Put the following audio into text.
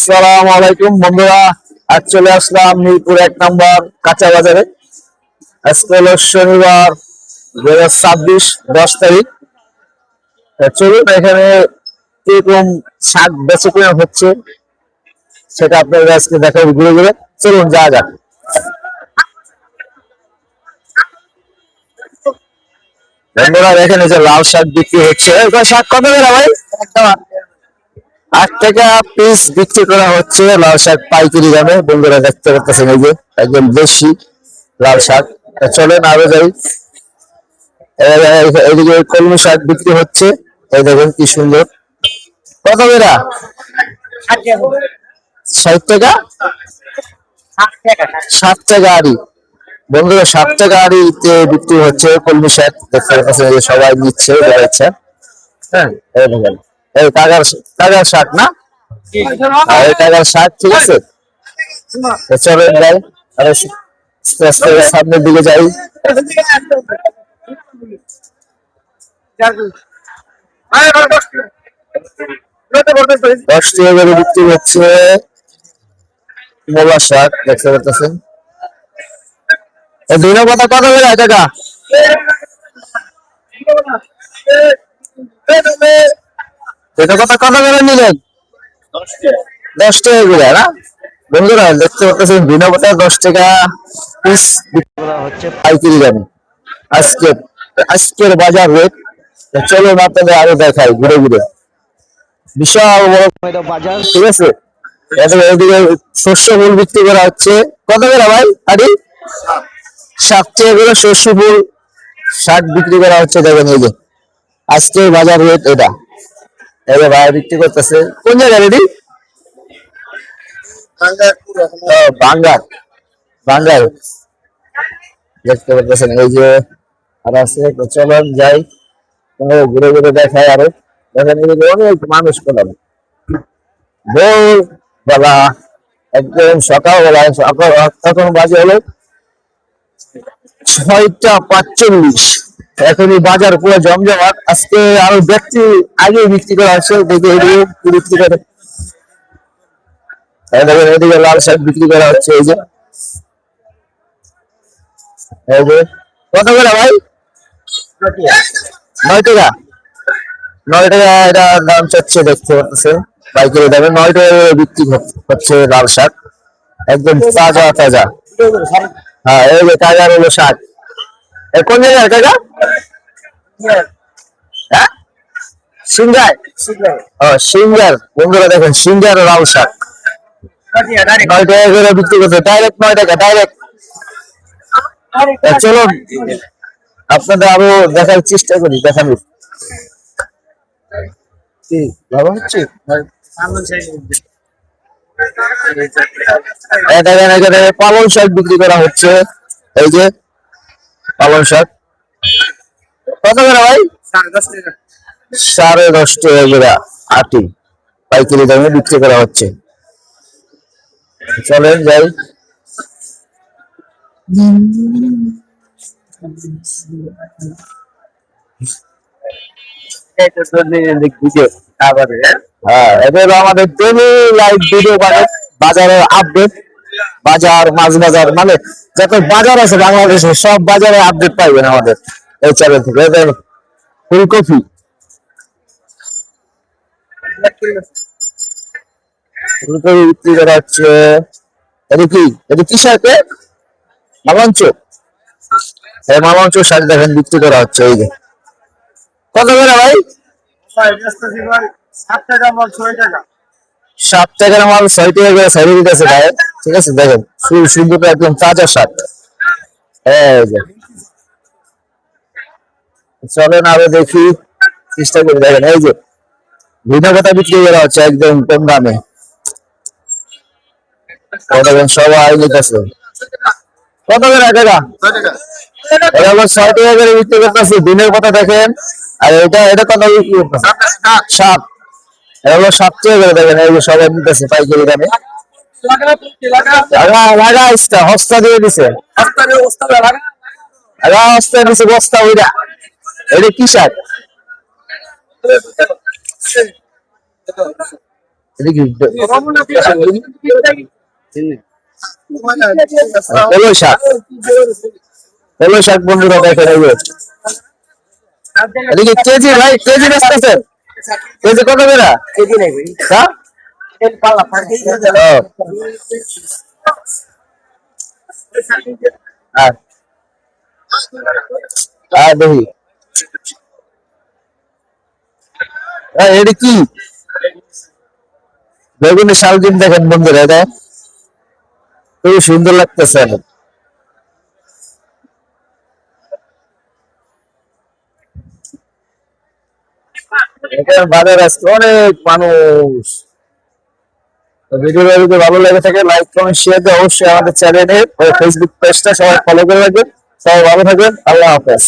সালাম আলাইকুম বন্ধুরা। আজ চলে আসলাম মিরপুর এক নম্বর কাঁচা বাজারে। আজকে হলো শনিবার দু হাজার ছাব্বিশ, দশ তারিখ। চলুন, এখানে কীরকম শাক বেচে কেনা হচ্ছে সেটা আপনাদের আজকে দেখাবো ঘুরে ঘুরে। চলুন যা যাক। বন্ধুরা এই যে লাল শাক বিক্রি হচ্ছে। শাক কত করে ভাই? আট টাকা পিস বিক্রি করা হচ্ছে লাল শাক পাইকারি দামে। বন্ধুরা দেখতে পাচ্ছেন এই যে, একদম বেশি লাল শাক। চলেন আরও যাই। এদিকে কলমি শাক বিক্রি হচ্ছে। এই দেখেন কি সুন্দর। কত বেড়া ষাট টাকা? সাত টাকা আড়ি। বন্ধুরা, সাত টাকা আড়িতে বিক্রি হচ্ছে কলমি শাক। দেখতে পাচ্ছেন সবাই নিচ্ছে বেড়াচ্ছে হ্যাঁ এই দেখেন। এই কাগার কাগার শাক না? এই কাগার শাক, ঠিক আছে? চলেন যাই সামনের দিকে যাই। দশ টাকা করে বিক্রি হচ্ছে। মোলা শাক, দেখতে পাচ্ছেন? দুই কথা কত করে টাকা এটা কথা কত করে নিলেন? দশ টাকা করে, না? বন্ধুরা, দেখতে পাচ্ছেন বিনা দশ টাকা পিস হচ্ছে পাইকারি দামে। আজকে, আজকের বাজার রেট চলো আপনাদের আরও দেখাই, ঘুরে ঘুরে। বিশাল বড় বাজার, ঠিক আছে? এদিকে শস্য ফুল বিক্রি করা হচ্ছে। কত করে ভাই, আদি? সাত টাকা করে শস্য ফুল শাক বিক্রি করা হচ্ছে, দেখেন এই যে। আজকের বাজার রেট এটা। ভাই, বিক্রি করতেছে। কোন জায়গায় রেডি দেখতে এই যে আর আছে চলুন যাই। ঘুরে ঘুরে দেখাই আরও। দেখেন অনেক মানুষ পেলাম ভোর বেলা, একদম সকালবেলা সকাল, তখন বাজে হলো ছয়টা পাঁচচল্লিশ। এখনই বাজার পুরো জমজমাট। আজকে আরও ব্যক্তি আগে বিক্রি করা আছে দেখে এদিকে বিক্রি করে। এই দেখেন এদিকে লাল শাক বিক্রি করা হচ্ছে এই যে। এই কত করে ভাই? নয় টাকা। নয় টাকা এটা দাম চাচ্ছে দেখতে পাচ্ছেন পাইকারি দামে নয় টাকা বিক্রি হচ্ছে- লাল শাক। একদম তাজা তাজা। হ্যাঁ এই যে তাজা হলো শাক। কোন জায়গায় কাকা হ্যাঁ? সিঙ্গার? ও, সিঙ্গার। বন্ধুরা দেখেন, সিঙ্গার লাল শাক। নয় টাকা করে বিক্রি করছে। ডাইরেক্ট নয় টাকা ডাইরেক্ট চলুন। আপনাদের আরও দেখার চেষ্টা করি, দেখানোর। কি, ভালো হচ্ছে? দেখেন পালং শাক বিক্রি করা হচ্ছে। এই যে পালং শাক। কত করে ভাই? সাড়ে দশ টাকা করে আটি। পাইকারি দামে বিক্রি করা হচ্ছে। চলেন যাই। হ্যাঁ আমাদের বাজারের আপডেট বাজার মাছ বাজার মানে যত বাজার আছে বাংলাদেশে সব বাজারে আপডেট পাইবেন আমাদের এই চ্যানেল থেকে। ফুলকপি। ফুলকপি বিক্রি করা হচ্ছে। এটা কি? এটা কি শাক? মালঞ্চ। এই মালঞ্চ শাক দেখেন বিক্রি করা হচ্ছে এই যে। কত করে ভাই? সাত টাকার মাল ছয় টাকা করে সাইডে দিতেছে ভাই। ঠিক আছে, দেখেন, ফুল সুন্দর একদম তাজা শাক চলেন আরও দেখি, চেষ্টা করে, দেখেন, এই যে, ভিন্ন কথা বিক্রি করা হচ্ছে একদম কম দামে। সবাই নিতেছে কত করতেছে কথা দেখেন। আর এটা এটা কত করে, দেখেন সবাই পাইকারি দামে। লাগা লাগা হস্তা দিয়ে দিছে। লাগা। হস্তা দিছে বস্তা ওইটা এটা কি শাক? বন্ধুরা দেখে নেবে এটা কি কেজি ভাই? কেজি বেচতেছেন? কেজি কত করে? কেজি নেই দেখি এটা কি বেগুনি শাল ডিম দেখেন বন্ধুরা এটা খুবই সুন্দর লাগতেছে। এখানে বাজার আসছে অনেক মানুষ তো ভিডিওটা যদি ভালো লেগে থাকে লাইক কমেন্ট শেয়ার দিয়ে অবশ্যই আমাদের চ্যানেলে ফেসবুক পেজটা সবাই ফলো করে রাখবেন। সবাই ভালো থাকবেন। আল্লাহ হাফেজ।